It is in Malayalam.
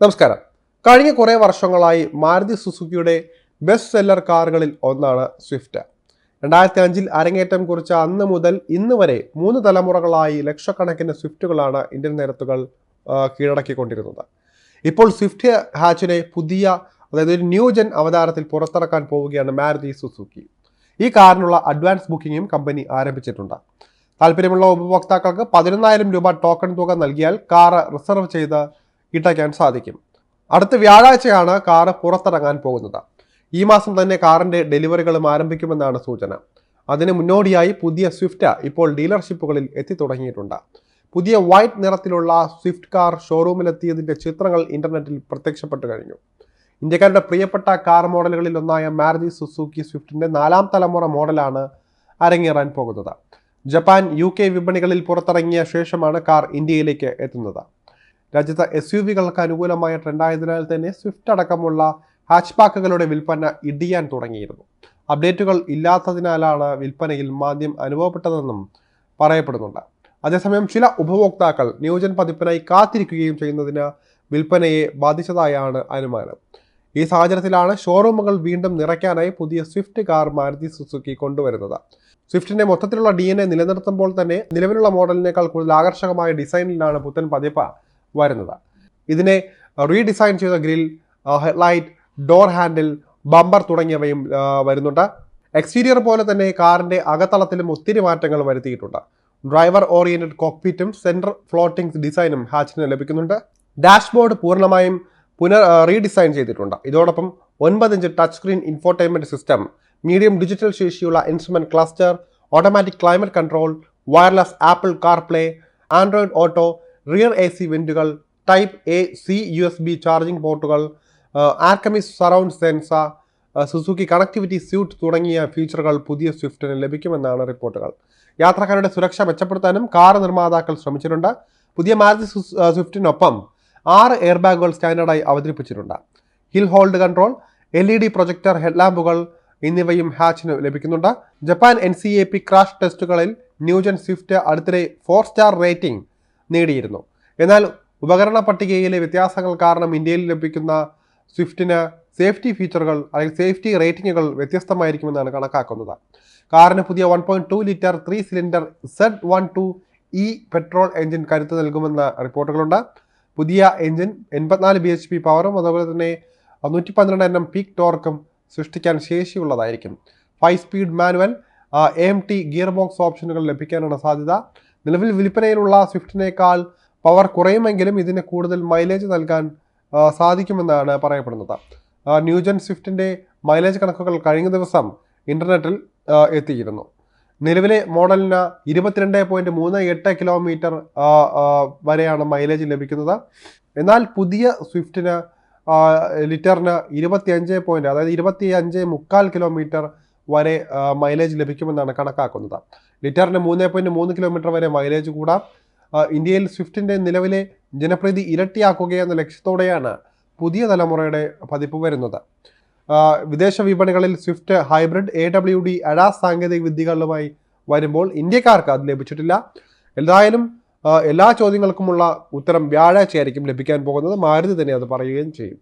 നമസ്കാരം. കഴിഞ്ഞ കുറേ വർഷങ്ങളായി മാരുതി സുസുക്കിയുടെ ബെസ്റ്റ് സെല്ലർ കാറുകളിൽ ഒന്നാണ് സ്വിഫ്റ്റ് രണ്ടായിരത്തി അഞ്ചിൽ അരങ്ങേറ്റം കുറിച്ച അന്ന് മുതൽ ഇന്ന് വരെ മൂന്ന് തലമുറകളായി ലക്ഷക്കണക്കിന് സ്വിഫ്റ്റുകളാണ് ഇന്ത്യൻ നിരത്തുകൾ കീഴടക്കിക്കൊണ്ടിരുന്നത്. ഇപ്പോൾ സ്വിഫ്റ്റ് ഹാച്ചിനെ പുതിയ അതായത് ഒരു ന്യൂ ജെൻ അവതാരത്തിൽ പുറത്തിറക്കാൻ പോവുകയാണ് മാരുതി സുസുക്കി. ഈ കാറിനുള്ള അഡ്വാൻസ് ബുക്കിംഗും കമ്പനി ആരംഭിച്ചിട്ടുണ്ട്. താല്പര്യമുള്ള ഉപഭോക്താക്കൾക്ക് പതിനൊന്നായിരം രൂപ ടോക്കൺ തുക നൽകിയാൽ കാർ റിസർവ് ചെയ്ത് ഇട്ടയ്ക്കാൻ സാധിക്കും. അടുത്ത വ്യാഴാഴ്ചയാണ് കാറ് പുറത്തിറങ്ങാൻ പോകുന്നത്. ഈ മാസം തന്നെ കാറിന്റെ ഡെലിവറികളും ആരംഭിക്കുമെന്നാണ് സൂചന. അതിന് മുന്നോടിയായി പുതിയ സ്വിഫ്റ്റ് ഇപ്പോൾ ഡീലർഷിപ്പുകളിൽ എത്തിത്തുടങ്ങിയിട്ടുണ്ട്. പുതിയ വൈറ്റ് നിറത്തിലുള്ള സ്വിഫ്റ്റ് കാർ ഷോറൂമിലെത്തിയതിന്റെ ചിത്രങ്ങൾ ഇന്റർനെറ്റിൽ പ്രത്യക്ഷപ്പെട്ടു കഴിഞ്ഞു. ഇന്ത്യക്കാരുടെ പ്രിയപ്പെട്ട കാർ മോഡലുകളിൽ ഒന്നായ മാരുതി സുസുക്കി സ്വിഫ്റ്റിന്റെ നാലാം തലമുറ മോഡലാണ് അരങ്ങേറാൻ പോകുന്നത്. ജപ്പാൻ യു കെ വിപണികളിൽ പുറത്തിറങ്ങിയ ശേഷമാണ് കാർ ഇന്ത്യയിലേക്ക് എത്തുന്നത്. രാജ്യത്ത് എസ് യു വികൾക്ക് അനുകൂലമായ ട്രെൻഡായതിനാൽ തന്നെ സ്വിഫ്റ്റ് അടക്കമുള്ള ഹാച്ച്ബാക്കുകളുടെ വിൽപ്പന ഇടിയാൻ തുടങ്ങിയിരുന്നു. അപ്ഡേറ്റുകൾ ഇല്ലാത്തതിനാലാണ് വിൽപ്പനയിൽ മാന്ദ്യം അനുഭവപ്പെട്ടതെന്നും പറയപ്പെടുന്നുണ്ട്. അതേസമയം ചില ഉപഭോക്താക്കൾ നിയോജൻ പതിപ്പിനായി കാത്തിരിക്കുകയും ചെയ്യുന്നതിന് വിൽപ്പനയെ ബാധിച്ചതായാണ് അനുമാനം. ഈ സാഹചര്യത്തിലാണ് ഷോറൂമുകൾ വീണ്ടും നിറയ്ക്കാനായി പുതിയ സ്വിഫ്റ്റ് കാർ മാരുതി സുസുക്കി കൊണ്ടുവരുന്നത്. സ്വിഫ്റ്റിന്റെ മൊത്തത്തിലുള്ള ഡി നിലനിർത്തുമ്പോൾ തന്നെ നിലവിലുള്ള മോഡലിനേക്കാൾ കൂടുതൽ ആകർഷകമായ ഡിസൈനിലാണ് പുത്തൻ പതിപ്പ് വരുന്നത്. ഇതിനെ റീഡിസൈൻ ചെയ്ത grill headlight door handle bumper തുടങ്ങിയവയും വരുന്നുണ്ട്. എക്സ്റ്റീരിയർ പോലെ തന്നെ കാറിന്റെ അകത്തളത്തിലും ഒത്തിരി മാറ്റങ്ങൾ വരുത്തിയിട്ടുണ്ട്. ഡ്രൈവർ ഓറിയന്റഡ് കോക്പിറ്റും സെൻട്രൽ ഫ്ലോട്ടിംഗ് ഡിസൈനും ഹാച്ചിന് ലഭിക്കുന്നുണ്ട്. ഡാഷ്ബോർഡ് പൂർണമായും പുനർ റീഡിസൈൻ ചെയ്തിട്ടുണ്ട്. ഇതോടൊപ്പം ഒൻപത് inch touch screen infotainment system medium digital ശേഷിയുള്ള instrument cluster automatic climate control wireless Apple CarPlay Android Auto rear A C വെന്റുകൾ type A C U S B charging പോർട്ടുകൾ Arkamys surround sense Suzuki connectivity suite തുടങ്ങിയ ഫീച്ചറുകൾ പുതിയ സ്വിഫ്റ്റിന് ലഭിക്കുമെന്നാണ് റിപ്പോർട്ടുകൾ. യാത്രക്കാരുടെ സുരക്ഷ മെച്ചപ്പെടുത്താനും കാർ നിർമ്മാതാക്കൾ ശ്രമിച്ചിട്ടുണ്ട്. പുതിയ മാരുതി സ്വിഫ്റ്റിനൊപ്പം ആറ് എയർ ബാഗുകൾ സ്റ്റാൻഡേർഡായി അവതരിപ്പിച്ചിട്ടുണ്ട്. Hill hold control L E D projector ഹെഡ്ലാമ്പുകൾ എന്നിവയും ഹാച്ചിന് ലഭിക്കുന്നുണ്ട്. Japan N C A P crash ടെസ്റ്റുകളിൽ new gen Swift അടുത്തിടെ ഫോർ സ്റ്റാർ റേറ്റിംഗ് നേടിയിരുന്നു. എന്നാൽ ഉപകരണ പട്ടികയിലെ വ്യത്യാസങ്ങൾ കാരണം ഇന്ത്യയിൽ ലഭിക്കുന്ന സ്വിഫ്റ്റിന് സേഫ്റ്റി ഫീച്ചറുകൾ അല്ലെങ്കിൽ സേഫ്റ്റി റേറ്റിംഗുകൾ വ്യത്യസ്തമായിരിക്കുമെന്നാണ് കണക്കാക്കുന്നത്. കാറിന് പുതിയ one point two litre three cylinder Z one two E petrol engine കരുത്ത് നൽകുമെന്ന റിപ്പോർട്ടുകളുണ്ട്. പുതിയ എഞ്ചിൻ എൺപത്തിനാല് ബി എച്ച് പി പവറും അതുപോലെ തന്നെ നൂറ്റി പന്ത്രണ്ട് എണ്ണം പീക്ക് ടോർക്കും സൃഷ്ടിക്കാൻ ശേഷിയുള്ളതായിരിക്കും. Five speed manual A T gear box ഓപ്ഷനുകൾ ലഭിക്കാനാണ് സാധ്യത. നിലവിൽ വിൽപ്പനയിലുള്ള സ്വിഫ്റ്റിനേക്കാൾ പവർ കുറയുമെങ്കിലും ഇതിന് കൂടുതൽ മൈലേജ് നൽകാൻ സാധിക്കുമെന്നാണ് പറയപ്പെടുന്നത്. ന്യൂജൻ സ്വിഫ്റ്റിന്റെ മൈലേജ് കണക്കുകൾ കഴിഞ്ഞ ദിവസം ഇന്റർനെറ്റിൽ എത്തിയിരുന്നു. നിലവിലെ മോഡലിന് ഇരുപത്തിരണ്ട് പോയിന്റ് മൂന്ന് എട്ട് കിലോമീറ്റർ വരെയാണ് മൈലേജ് ലഭിക്കുന്നത്. എന്നാൽ പുതിയ സ്വിഫ്റ്റിന് ലിറ്ററിന് ഇരുപത്തിയഞ്ച് പോയിന്റ് അതായത് ഇരുപത്തി അഞ്ച് മുക്കാൽ കിലോമീറ്റർ വരെ മൈലേജ് ലഭിക്കുമെന്നാണ് കണക്കാക്കുന്നത്. ലിറ്ററിന് മൂന്ന് പോയിന്റ് മൂന്ന് കിലോമീറ്റർ വരെ മൈലേജ് കൂടാം. ഇന്ത്യയിൽ സ്വിഫ്റ്റിന്റെ നിലവിലെ ജനപ്രീതി ഇരട്ടിയാക്കുകയെന്ന ലക്ഷ്യത്തോടെയാണ് പുതിയ തലമുറയുടെ പതിപ്പ് വരുന്നത്. വിദേശ വിപണികളിൽ Swift hybrid A W D ADAS സാങ്കേതിക വിദ്യകളുമായി വരുമ്പോൾ ഇന്ത്യക്കാർക്ക് അത് ലഭിച്ചിട്ടില്ല. എന്തായാലും എല്ലാ ചോദ്യങ്ങൾക്കുമുള്ള ഉത്തരം വ്യാഴാഴ്ചയായിരിക്കും ലഭിക്കാൻ പോകുന്നത്. മാരുതി തന്നെ അത് പറയുകയും ചെയ്യും.